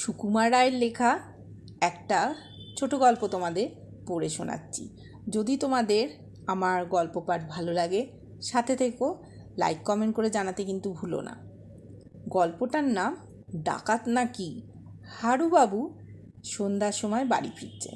সুকুমার রায়ের লেখা একটা ছোট গল্প তোমাদের পড়ে শোনাচ্ছি। যদি তোমাদের আমার গল্প পাঠ ভালো লাগে, সাথে থেকো লাইক কমেন্ট করে জানাতে কিন্তু ভুলো না। গল্পটার নাম ডাকাত না কি হারুবাবু সন্ধ্যার সময় বাড়ি ফিরছে।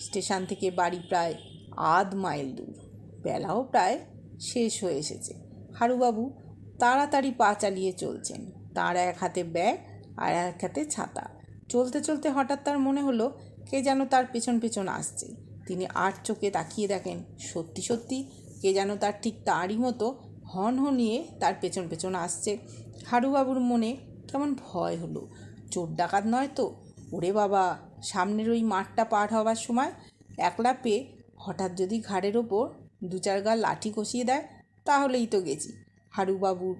স্টেশন থেকে বাড়ি প্রায় আধ মাইল দূর। বেলাও প্রায় শেষ হয়ে এসেছে। হারুবাবু তাড়াতাড়ি পা চালিয়ে চলছেন। তার এক হাতে ব্যাগ আর এক হাতে ছাতা। চলতে চলতে হঠাৎ তার মনে হলো, কে যেন তার পেছন পেছন আসছে। তিনি আট চোখে তাকিয়ে দেখেন, সত্যি সত্যি কে যেন তার ঠিক তারই মতো হন হনিয়ে তার পেছন পেছন আসছে। হারুবাবুর মনে কেমন ভয় হলো। চোর ডাকাত নয় তো? ওরে বাবা, সামনের ওই মাঠটা পার হওয়ার সময় একলা পেয়ে হঠাৎ যদি ঘাড়ের ওপর দু চার গা লাঠি কষিয়ে দেয়, তাহলেই তো গেছি। হারুবাবুর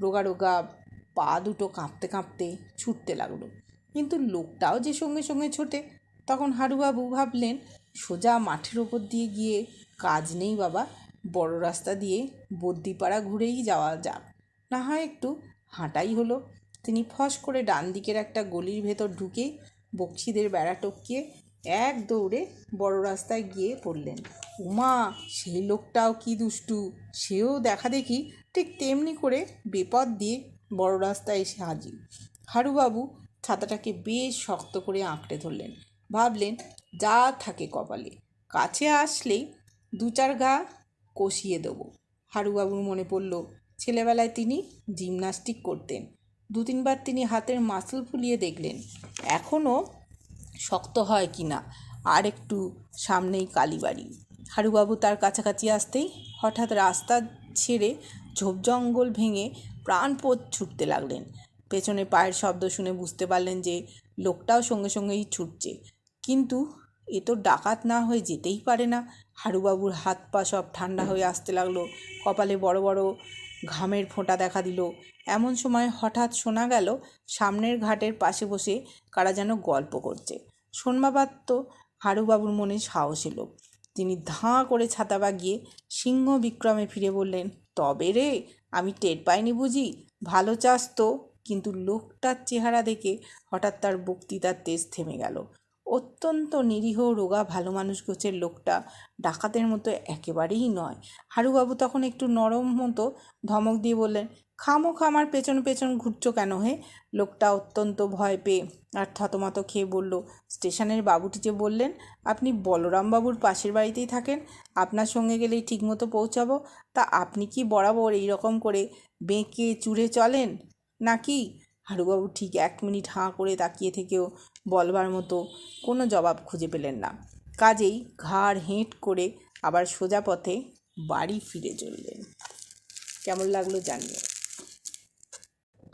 রোগা রোগা পা দুটো কাঁপতে কাঁপতে ছুটতে লাগল। কিন্তু লোকটাও যে সঙ্গে সঙ্গে ছোটে। তখন হারুবাবু ভাবলেন, সোজা মাঠের ওপর দিয়ে গিয়ে কাজ নেই বাবা, বড় রাস্তা দিয়ে বদ্যিপাড়া ঘুরেই যাওয়া যাক। না হয় একটু হাঁটাই হলো। তিনি ফস করে ডান দিকের একটা গলির ভেতর ঢুকেই বক্সিদের বেড়া টপকিয়ে এক দৌড়ে বড় রাস্তায় গিয়ে পড়লেন। উমা, সেই লোকটাও কি দুষ্টু! সেও দেখা দেখি ঠিক তেমনি করে বেপদ দিয়ে বড় রাস্তায় এসে হাজির। হারুবাবু ছাতাটাকে বেশ শক্ত করে আঁকড়ে ধরলেন। ভাবলেন, যা থাকে কপালে। কাছে আসলেই দু চার ঘা কষিয়ে দেবো। হারুবাবুর মনে পড়ল, ছেলেবেলায় তিনি জিমনাস্টিক করতেন। দু তিনবার তিনি হাতের মাসল ফুলিয়ে দেখলেন। এখনও শক্ত হয় কি না? আর একটু সামনেই কালীবাড়ি। হারুবাবু তার কাছাকাছি আসতেই হঠাৎ রাস্তা ছেড়ে ঝোপ জঙ্গল ভেঙে প্রাণপোত ছুটতে লাগলেন। পেছনে পায়ের শব্দ শুনে বুঝতে পারলেন যে লোকটাও সঙ্গে সঙ্গেই ছুটছে। কিন্তু এ তো ডাকাত না হয়ে যেতেই পারে না। হারুবাবুর হাত পা সব ঠান্ডা হয়ে আসতে লাগল। কপালে বড় বড় ঘামের ফোঁটা দেখা দিল। এমন সময় হঠাৎ শোনা গেল, সামনের ঘাটের পাশে বসে কারা যেন গল্প করছে। শোনবাবার তো হারুবাবুর মনে সাহস এলো। তিনি ধাঁ করে ছাতা বাগিয়ে সিংহ বিক্রমে ফিরে বললেন, তবে রে, আমি টের পাইনি বুঝি। ভালো চাস তো। কিন্তু লোকটার চেহারা দেখে হঠাৎ তার বক্তৃতার তেজ থেমে গেল। অত্যন্ত নিরীহ, রোগা, ভালো মানুষ গোছের লোকটা ডাকাতের মতো একেবারেই নয়। হারুবাবু তখন একটু নরম মতো ধমক দিয়ে বললেন, খামো খামার পেছন পেছন ঘুরছো কেন হে? লোকটা অত্যন্ত ভয় পেয়ে আর থতমত খেয়ে বলল, স্টেশনের বাবুটি যে বললেন, আপনি বলরামবাবুর পাশের বাড়িতেই থাকেন। আপনার সঙ্গে গেলেই ঠিকমতো পৌঁছাবো। তা আপনি কি বরাবর এই রকম করে বেঁকে চুড়ে চলেন? নাকি? হারুবাবু ঠিক এক মিনিট হাঁ করে তাকিয়ে থেকেও বলবার মতো কোনো জবাব খুঁজে পেলেন না। কাজেই ঘাড় হেঁট করে আবার সোজা পথে বাড়ি ফিরে চললেন। কেমন লাগল জানিও।